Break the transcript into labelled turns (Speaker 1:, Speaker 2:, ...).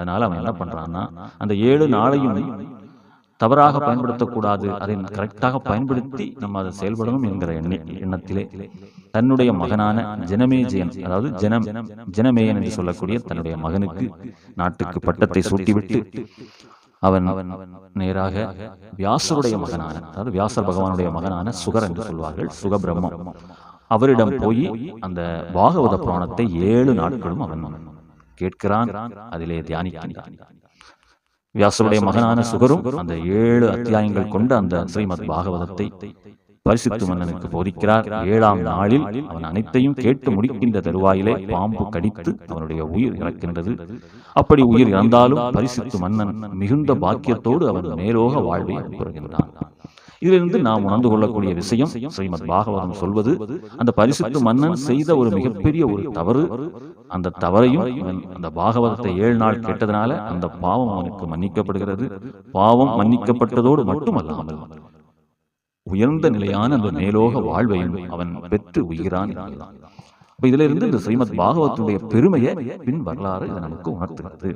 Speaker 1: அதனால அவன் என்ன பண்றான்னா அந்த ஏழு நாளையும் தவறாக பயன்படுத்தக்கூடாது. அதை கரெக்டாக பயன்படுத்தி நம்ம அதை செயல்படணும் என்கிற எண்ணி எண்ணத்திலே தன்னுடைய மகனான ஜனமேஜயன் அதாவது ஜனம் ஜனமேயன் என்று சொல்லக்கூடிய தன்னுடைய மகனுக்கு நாட்டுக்கு பட்டத்தை சூட்டிவிட்டு அவன் நேராக வியாசருடைய மகனான அதாவது வியாசர் பகவானுடைய மகனான சுகர் என்று சொல்வார்கள் சுகபிரம்மம். அவரிடம் போய் அந்த பாகவத புராணத்தை ஏழு நாட்களும் அவன் கேட்கிறான் அதிலே தியானிக்கின்றான் வியாசருடைய மகனான சுகரும் அந்த ஏழு அத்தியாயங்கள் கொண்ட அந்த ஸ்ரீமத் பாகவதத்தை பரிசுத்து மன்னனுக்கு போதிக்கிறார் ஏழாம் நாளில் அவன் அனைத்தையும் கேட்டு முடிக்கின்ற தருவாயிலே பாம்பு கடித்து அவனுடைய உயிர் இறக்கின்றது அப்படி உயிர் இறந்தாலும் பரிசுத்து மன்னன் மிகுந்த பாக்கியத்தோடு அவன் மேலோக வாழ்வை பெறுகின்றான் இதிலிருந்து நாம் உணர்ந்து கொள்ளக்கூடிய விஷயம் ஸ்ரீமத் பாகவதம் சொல்வது அந்த பரிசுத்து மன்னன் செய்த ஒரு மிகப்பெரிய ஒரு தவறு அந்த தவறையும் அந்த பாகவதத்தை ஏழு நாள் கேட்டதனால அந்த பாவம் அவனுக்கு மன்னிக்கப்படுகிறது பாவம் மன்னிக்கப்பட்டதோடு மட்டுமல்லாமல் உயர்ந்த நிலையான அந்த மேலோக வாழ்வையும் அவன் பெற்று உயிரான் அப்ப இதுல இருந்து இந்த ஸ்ரீமத் பாகவத்துடைய பெருமையை பின் வரலாறு இதை நமக்கு உணர்த்துகிறது.